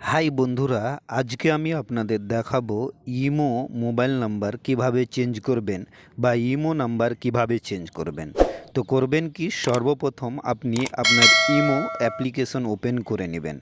High বন্ধুরা, আজকে আমি আপনাদের দেখাবো ইমো মোবাইল নাম্বার কীভাবে চেঞ্জ করবেন বা ইমো নাম্বার কীভাবে চেঞ্জ করবেন। তো করবেন কি, সর্বপ্রথম আপনি আপনার ইমো অ্যাপ্লিকেশন ওপেন করে নেবেন।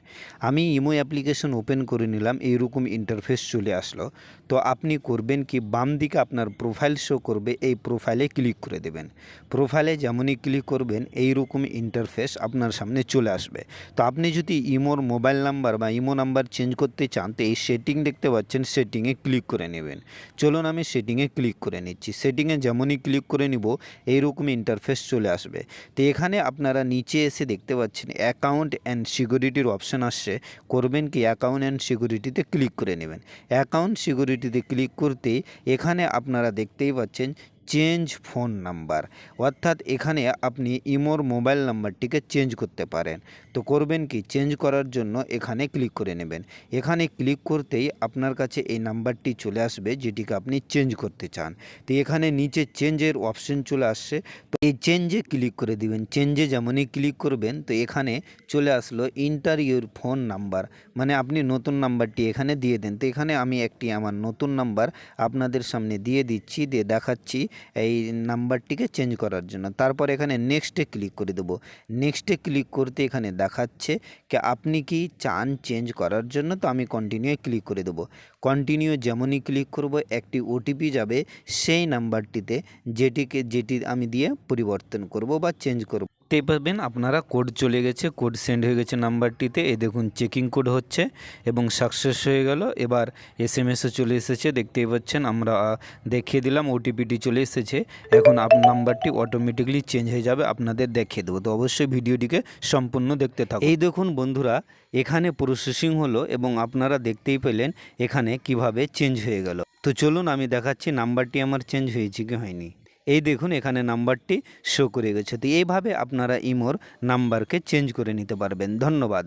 আমি ইমো অ্যাপ্লিকেশন ওপেন করে নিলাম, এইরকম ইন্টারফেস চলে আসলো। তো আপনি করবেন কি, বাম দিকে আপনার প্রোফাইল শো করবে, এই প্রোফাইলে ক্লিক করে দেবেন। প্রোফাইলে যেমনই ক্লিক করবেন, এইরকম ইন্টারফেস আপনার সামনে চলে আসবে। তো আপনি যদি ইমোর মোবাইল নাম্বার বা ইমো নাম্বার চেঞ্জ করতে চান, তো এই সেটিং দেখতে পাচ্ছেন, সেটিংয়ে ক্লিক করে নেবেন। চলুন আমি সেটিংয়ে ক্লিক করে নিচ্ছি। সেটিংয়ে যেমনই ক্লিক করে নিব, এইরকম ইন্টারফেস চলে আসবে। তো এখানে আপনারা নিচে এসে দেখতে পাচ্ছেন অ্যাকাউন্ট অ্যান্ড সিকিউরিটির অপশান আসছে। করবেন কি? অ্যাকাউন্ট অ্যান্ড সিকিউরিটিতে ক্লিক করে নেবেন। অ্যাকাউন্ট সিকিউরিটিতে ক্লিক করতেই এখানে আপনারা দেখতেই পাচ্ছেন চেঞ্জ ফোন নাম্বার। অর্থাৎ এখানে আপনি ইমোর মোবাইল নাম্বারটিকে চেঞ্জ করতে পারেন। তো করবেন কি? চেঞ্জ করার জন্য এখানে ক্লিক করে নেবেন। এখানে ক্লিক করতেই আপনার কাছে এই নাম্বারটি চলে আসবে, যেটিকে আপনি চেঞ্জ করতে চান। তো এখানে নিচে চেঞ্জের অপশন চলে আসছে। তো এই চেঞ্জে ক্লিক করে দিবেন। চেঞ্জে যেমনই ক্লিক করবেন, তো এখানে চলে আসলো ইন্টার ইউর ফোন নাম্বার। মানে আপনি নতুন নাম্বারটি এখানে দিয়ে দেন। তো এখানে আমি একটি আমার নতুন নাম্বার আপনাদের সামনে দিয়ে দিচ্ছি, দিয়ে দেখাচ্ছি। এই নাম্বারটিকে চেঞ্জ করার জন্য। তারপর এখানে নেক্সটে ক্লিক করে দেবো। নেক্সটে ক্লিক করতে এখানে দেখাচ্ছে কি আপনি কি চান চেঞ্জ করার জন্য? তো আমি কন্টিনিউ ক্লিক করে দেবো। কন্টিনিউ যেমনই ক্লিক করব, একটি ওটিপি যাবে সেই নাম্বারটিতে যেটিকে, যেটি আমি দিয়ে পরিবর্তন করব বা চেঞ্জ করব। দেখতে পাবেন আপনারা কোড চলে গেছে কোড সেন্ড হয়ে গেছে নাম্বারটিতে। এই দেখুন চেকিং কোড হচ্ছে এবং সাকসেস হয়ে গেল। এবার এস এম এসও চলে এসেছে, দেখতেই পাচ্ছেন আমরা দেখিয়ে দিলাম ওটিপিটি চলে এসেছে। এখন আপ, নাম্বারটি অটোমেটিকলি চেঞ্জ হয়ে যাবে, আপনাদের দেখিয়ে দেবো। তো অবশ্যই ভিডিওটিকে সম্পূর্ণ দেখতে থাকুন। এই দেখুন বন্ধুরা, এখানে প্রসেসিং হলো এবং আপনারা দেখতেই পেলেন এখানে কীভাবে চেঞ্জ হয়ে গেল। তো চলুন, আমি দেখাচ্ছি, নাম্বারটি আমার চেঞ্জ হয়েছে কি হয়নি। এই দেখুন, এখানে নাম্বারটি শো করে গেছে। তো এইভাবে আপনারা ইমোর নাম্বারকে চেঞ্জ করে নিতে পারবেন। ধন্যবাদ।